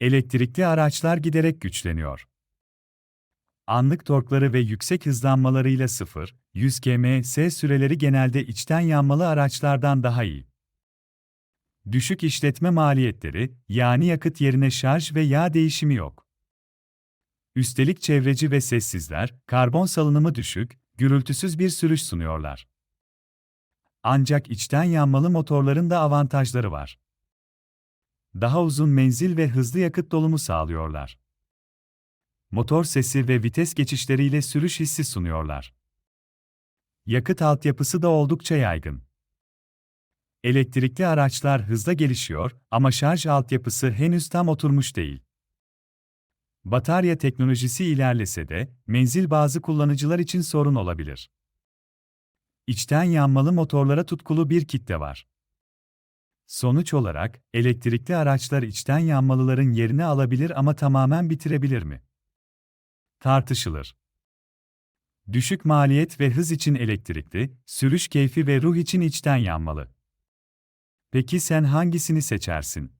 Elektrikli araçlar giderek güçleniyor. Anlık torkları ve yüksek hızlanmalarıyla 0-100 km/s süreleri genelde içten yanmalı araçlardan daha iyi. Düşük işletme maliyetleri, yani yakıt yerine şarj ve yağ değişimi yok. Üstelik çevreci ve sessizler, karbon salınımı düşük, gürültüsüz bir sürüş sunuyorlar. Ancak içten yanmalı motorların da avantajları var. Daha uzun menzil ve hızlı yakıt dolumu sağlıyorlar. Motor sesi ve vites geçişleriyle sürüş hissi sunuyorlar. Yakıt altyapısı da oldukça yaygın. Elektrikli araçlar hızla gelişiyor ama şarj altyapısı henüz tam oturmuş değil. Batarya teknolojisi ilerlese de menzil bazı kullanıcılar için sorun olabilir. İçten yanmalı motorlara tutkulu bir kitle var. Sonuç olarak, elektrikli araçlar içten yanmalıların yerini alabilir ama tamamen bitirebilir mi? Tartışılır. Düşük maliyet ve hız için elektrikli, sürüş keyfi ve ruh için içten yanmalı. Peki sen hangisini seçersin?